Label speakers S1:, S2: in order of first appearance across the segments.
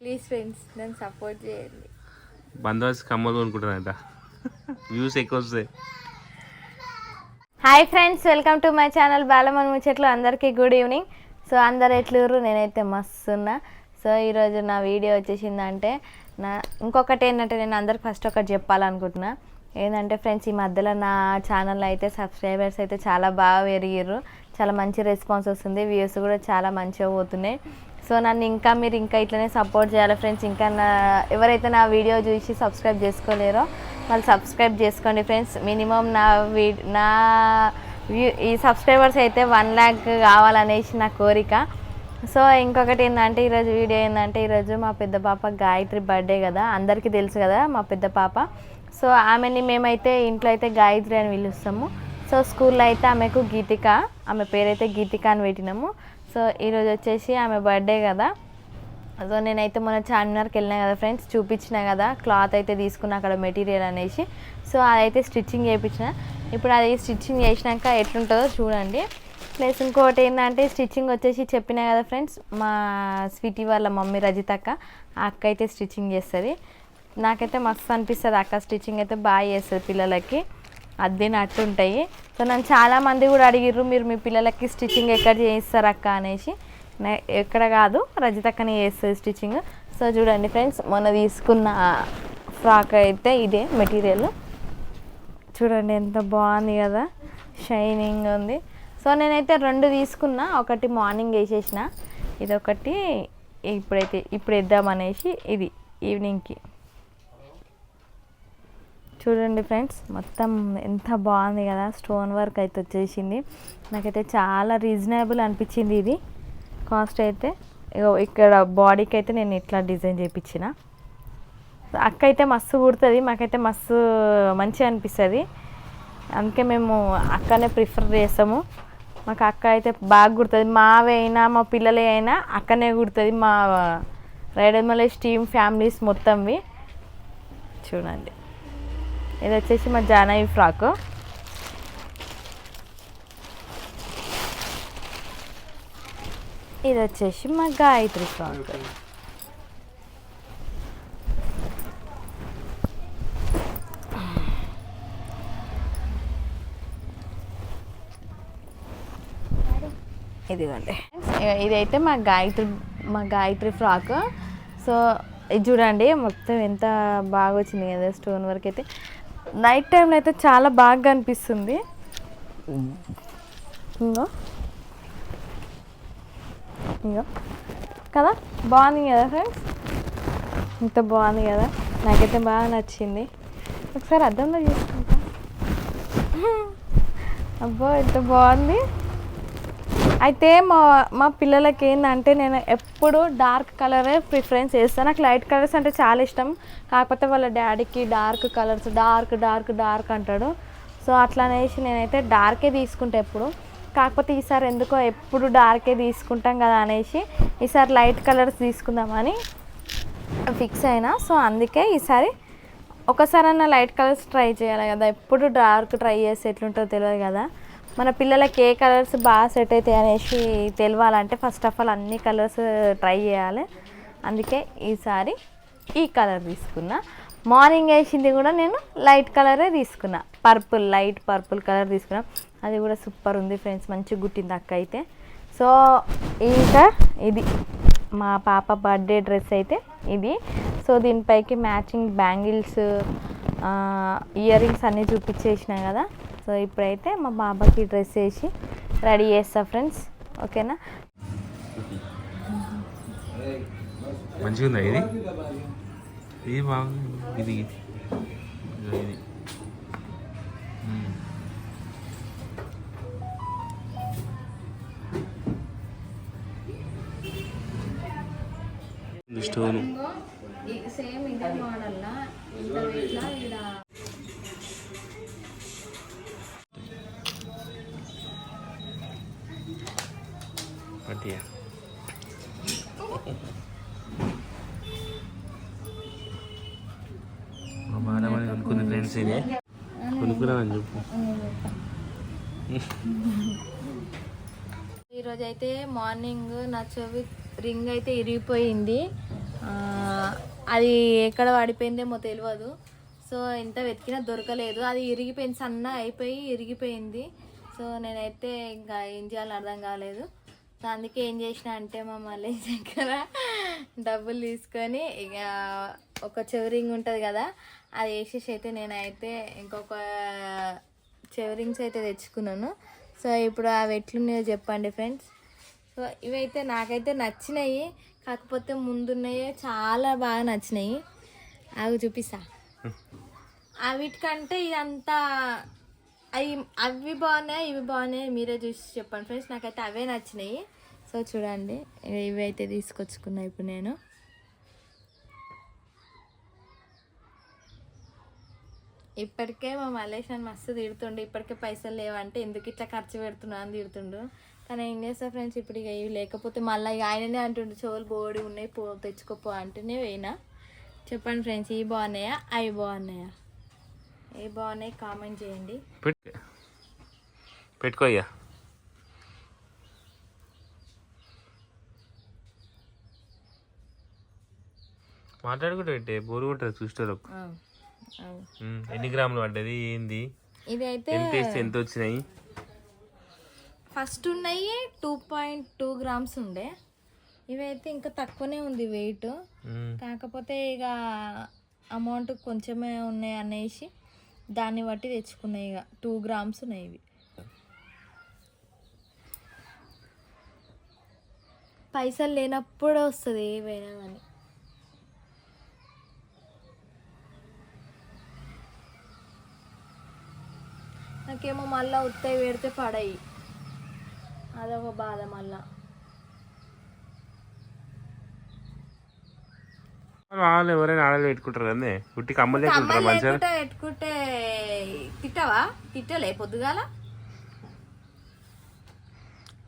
S1: Please friends నన్ను support చేయండి
S2: బందోబస్తు కమ్మలు కొనుక్కుంటారంట. వ్యూస్ ఎక్కువ వస్తాయి.
S1: Hi friends welcome to my channel బాలమన్ ముచ్చట్లు అందరికీ గుడ్ ఈవినింగ్ సో అందరు ఎట్లుర్రు? నేనైతే మస్తు ఉన్నా సో ఈరోజు నా వీడియో వచ్చేసిందంటే నా ఇంకొకటి ఏంటంటే నేను అందరికి ఫస్ట్ ఒకటి చెప్పాలనుకుంటున్నా. ఏంటంటే ఫ్రెండ్స్ ఈ మధ్యలో నా ఛానల్లో అయితే సబ్స్క్రైబర్స్ అయితే చాలా బాగా పెరిగిర్రు. చాలా మంచి రెస్పాన్స్ వస్తుంది. వ్యూస్ కూడా చాలా మంచిగా పోతున్నాయి. సో నన్ను ఇంకా మీరు ఇంకా ఇట్లనే సపోర్ట్ చేయాలి ఫ్రెండ్స్. ఇంకా నా ఎవరైతే నా వీడియో చూసి సబ్స్క్రైబ్ చేసుకోలేరో వాళ్ళు సబ్స్క్రైబ్ చేసుకోండి ఫ్రెండ్స్. మినిమం నా వీ నా వ్యూ ఈ సబ్స్క్రైబర్స్ అయితే వన్ ల్యాక్ కావాలనేసి నా కోరిక. సో ఇంకొకటి ఏంటంటే ఈరోజు వీడియో ఏంటంటే ఈరోజు మా పెద్ద పాప గాయత్రి బర్త్డే కదా అందరికీ తెలుసు కదా మా పెద్ద పాప. సో ఆమెని మేమైతే ఇంట్లో అయితే గాయత్రి అని పిలుస్తాము. సో స్కూల్లో అయితే ఆమెకు గీతిక ఆమె పేరైతే గీతిక అని పెట్టినాము. సో ఈరోజు వచ్చేసి ఆమె బర్త్డే కదా. సో నేనైతే మొన్న చార్మినార్కి వెళ్ళినా కదా ఫ్రెండ్స్ చూపించిన కదా క్లాత్ అయితే తీసుకున్నా అక్కడ మెటీరియల్ అనేసి. సో అదైతే స్టిచ్చింగ్ చేయించిన. ఇప్పుడు అది స్టిచ్చింగ్ చేసినాక ఎట్లుంటుందో చూడండి. ప్లస్ ఇంకోటి ఏంటంటే స్టిచ్చింగ్ వచ్చేసి చెప్పినా కదా ఫ్రెండ్స్ మా స్వీటీ వాళ్ళ మమ్మీ రజితక్క ఆ అక్క అయితే స్టిచ్చింగ్ చేస్తుంది. నాకైతే మస్తు అనిపిస్తుంది అక్క స్టిచ్చింగ్ అయితే బాగా చేస్తుంది పిల్లలకి. అద్దెనట్టు ఉంటాయి సో నన్ను చాలామంది కూడా అడిగిర్రు మీరు మీ పిల్లలకి స్టిచ్చింగ్ ఎక్కడ చేయిస్తారు అక్క? అనేసి. ఎక్కడ కాదు రజితక్కనే చేస్తుంది స్టిచ్చింగ్. సో చూడండి ఫ్రెండ్స్ మొన్న తీసుకున్న ఫ్రాక్ అయితే ఇదే మెటీరియల్. చూడండి ఎంత బాగుంది కదా షైనింగ్ ఉంది. సో నేనైతే రెండు తీసుకున్నా ఒకటి మార్నింగ్ వేసేసిన ఇది ఒకటి ఇప్పుడైతే ఇప్పుడు వేద్దామనేసి ఇది ఈవినింగ్కి. చూడండి ఫ్రెండ్స్ మొత్తం ఎంత బాగుంది కదా స్టోన్ వర్క్ అయితే వచ్చేసింది. నాకైతే చాలా రీజనబుల్ అనిపించింది ఇది. కాస్ట్ అయితే ఇగో ఇక్కడ బాడీకి అయితే నేను ఇట్లా డిజైన్ చేయించిన అక్క అయితే మస్తు కుడుతుంది మాకైతే మస్తు మంచిగా అనిపిస్తుంది. అందుకే మేము అక్కనే ప్రిఫర్ చేస్తాము. మాకు అక్క అయితే బాగా కుడుతుంది. మావే అయినా మా పిల్లలే అయినా అక్కనే కుడుతుంది. మా రైడర్ మలేష్ టీమ్ ఫ్యామిలీస్ మొత్తంవి. చూడండి. ఇది వచ్చేసి మా జానవి ఫ్రాక్. ఇది వచ్చేసి మా గాయత్రి ఫ్రాక్. ఇదిగోండి. ఇదైతే మా గాయత్రి మా గాయత్రి ఫ్రాక్. సో ఇది చూడండి మొత్తం ఎంత బాగా వచ్చింది కదా స్టోన్ వర్క్ అయితే. నైట్ టైంలో అయితే చాలా బాగా అనిపిస్తుంది ఇంకో ఇంకో కదా? బాగుంది కదా ఫ్రెండ్స్ ఇంత బాగుంది కదా? నాకైతే బాగా నచ్చింది. ఒకసారి అర్థంలో చూసుకుంటా. అబ్బో ఎంత బాగుంది. అయితే మా మా పిల్లలకి ఏంటంటే నేను ఎప్పుడు డార్క్ కలరే ప్రిఫరెన్స్ చేస్తాను. నాకు లైట్ కలర్స్ అంటే చాలా ఇష్టం. కాకపోతే వాళ్ళ డాడీకి dark colours dark dark dark అంటాడు. సో అట్లా అనేసి నేనైతే డార్కే తీసుకుంటా ఎప్పుడు. కాకపోతే ఈసారి ఎందుకో ఎప్పుడు డార్కే తీసుకుంటాం కదా అనేసి ఈసారి లైట్ కలర్స్ తీసుకుందామని ఫిక్స్ అయినా. సో అందుకే ఈసారి ఒకసారి అన్న లైట్ కలర్స్ ట్రై చేయాలి కదా. ఎప్పుడు డార్క్ ట్రై చేస్తే ఎట్లుంటుందో తెలియదు కదా. మన పిల్లలకి ఏ కలర్స్ బాగా సెట్ అవుతాయి అనేసి తెలియాలంటే ఫస్ట్ ఆఫ్ ఆల్ అన్ని కలర్స్ ట్రై చేయాలి. అందుకే ఈసారి ఈ కలర్ తీసుకున్నా. మార్నింగ్ వేసింది కూడా నేను లైట్ కలరే తీసుకున్నా. పర్పుల్ లైట్ పర్పుల్ కలర్ తీసుకున్నా. అది కూడా సూపర్ ఉంది ఫ్రెండ్స్ మంచిగా గుట్టింది అక్క అయితే సో ఇంకా ఇది మా పాప బర్త్డే డ్రెస్ అయితే ఇది. సో దీనిపైకి మ్యాచింగ్ బ్యాంగిల్స్ ఇయర్ రింగ్స్ అన్నీ చూపించేసినా కదా. సో ఇప్పుడైతే మా బాబాకి డ్రెస్ వేసి రెడీ చేస్తా ఫ్రెండ్స్. ఓకేనా?
S2: మంచిగా ఉందా ఇది? ఇది బాగుంది ఇది. ఇదిగో ఇది మ్మ్. ఇది స్టోను
S1: సేమ్ ఇదే మోడల్లా ఇంత వెయిట్లా ఇలా
S2: పట్టియా మా మాడమని అనుకుంది ఫ్రెండ్స్ ఇది. కొనుక్కున్నామని చెప్పు.
S1: ఈరోజు అయితే మార్నింగ్ నా చెవి రింగ్ అయితే ఇరిగిపోయింది. అది ఎక్కడ పడిపోయిందేమో తెలియదు సో ఎంత వెతికినా దొరకలేదు. అది ఇరిగిపోయింది సన్న అయిపోయి ఇరిగిపోయింది. సో నేనైతే ఇంకా ఏం చేయాలో అర్థం కాలేదు. అందుకే ఏం చేసిన అంటే మా మళ్ళీ దగ్గర డబ్బులు తీసుకొని ఇక ఒక చెవరింగ్ ఉంటుంది కదా అది వేసేసి అయితే నేనైతే ఇంకొక చెవరింగ్స్ అయితే తెచ్చుకున్నాను. సో ఇప్పుడు అవి ఎట్లున్నాయో చెప్పండి ఫ్రెండ్స్. సో ఇవైతే నాకైతే నచ్చినాయి కాకపోతే ముందున్నాయే చాలా బాగా నచ్చినాయి. అవి చూపిస్తా. అవిటికంటే వీటికంటే ఇదంతా అవి అవి బాగున్నాయి ఇవి బాగున్నాయి మీరే చూసి చెప్పండి ఫ్రెండ్స్. నాకైతే అవే నచ్చినాయి. సో చూడండి ఇవి అయితే తీసుకొచ్చుకున్నా ఇప్పుడు నేను. ఇప్పటికే మా మలేషన్ మస్తు తిడుతుండు ఇప్పటికే పైసలు లేవంటే ఎందుకు ఇట్లా ఖర్చు పెడుతున్నా అని తిడుతుండు. కానీ ఏం చేస్తా ఫ్రెండ్స్ ఇప్పుడు ఇక ఇవి లేకపోతే మళ్ళీ ఇక ఆయననే అంటుండు చెవులు బోడి ఉన్నాయి పో తెచ్చుకోపో అంటేనే పోయినా. చెప్పండి ఫ్రెండ్స్ ఇవి బాగున్నాయా? అవి బాగున్నాయా? ఏ బాగున్నాయి? కామెంట్ చేయండి.
S2: పెట్టుకోయ్యా మాట్లాడుకుంటే పెట్టే బోరు చూస్తారు. ఎన్ని గ్రాములు పడ్డది? ఏంది?
S1: ఇదైతే
S2: ఎంత వేస్తే ఎంత వచ్చినాయి?
S1: ఫస్ట్ ఉన్నాయి టూ పాయింట్ టూ గ్రామ్స్ ఉండే. ఇవైతే ఇంకా తక్కువనే ఉంది వెయిట్ కాకపోతే ఇక అమౌంట్ కొంచెమే ఉన్నాయి అనేసి దాన్ని బట్టి తెచ్చుకున్నాయి ఇక. టూ గ్రామ్స్ ఉన్నాయి ఇవి. పైసలు లేనప్పుడు వస్తుంది ఏవైనా కానీ. నాకేమో మళ్ళీ ఉత్తవి పెడితే పడయి. అదొక బాధ మళ్ళా.
S2: వాళ్ళు ఎవరైనా ఆడలు పెట్టుకుంటారు అమ్మలు లేకుంటారా
S1: కమ్మలు
S2: మంచిగా?
S1: లేకుంటే పెట్టుకుంటే తిట్టవా? తిట్టలే పొద్దుగాల?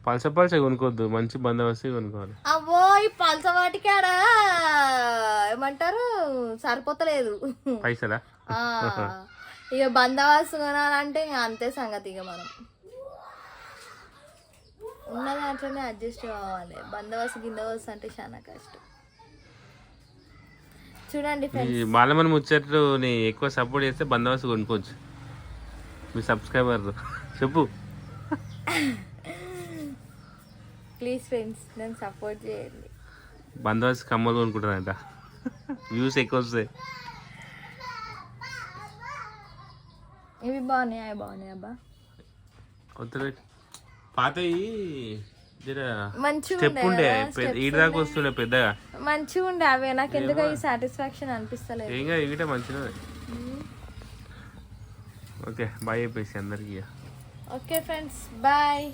S2: పలస పలస కొనుక్కోవద్దు మంచి బందోబస్తు కొనుక్కోవాలి.
S1: అవ్వో ఈ పలస వాటికి ఆడ ఏమంటారు? సరిపోతలేదు.
S2: పైసలా?
S1: ఇక బందోబస్తు కొనాలంటే ఇక అంతే సంగతి ఇక మనం. ఉన్న దాంట్లోనే అడ్జస్ట్ కావాలి. బందోబస్తు గిందోబస్తు అంటే చాలా కష్టం. చూడండి
S2: ఈ బాలమని ముచ్చట్లు నీ ఎక్కువ సపోర్ట్ చేస్తే బందోబస్తు కొనుక్కోవచ్చు. మీ సబ్స్క్రైబర్ చెప్పు.
S1: ప్లీజ్ ఫ్రెండ్స్ నేను సపోర్ట్ చేయండి.
S2: బందోబస్తు కమ్మలు కొనుక్కుంటారంట. వ్యూస్ ఎక్కువ వస్తాయి
S1: ఇవి బాగున్నాయి అవి బాగున్నాయి అబ్బా.
S2: స్టెప్
S1: ఉండే
S2: ఈడి దాకా. వస్తుండే పెద్దగా.
S1: మంచిగా ఉండే అవే నాకు ఎందుకో ఈ సాటిస్ఫాక్షన్ అనిపిస్తలేదు.
S2: ఇవిటే మంచిగా ఓకే బాయ్ చెప్పేసి అందరికి
S1: ఓకే ఫ్రెండ్స్ బాయ్.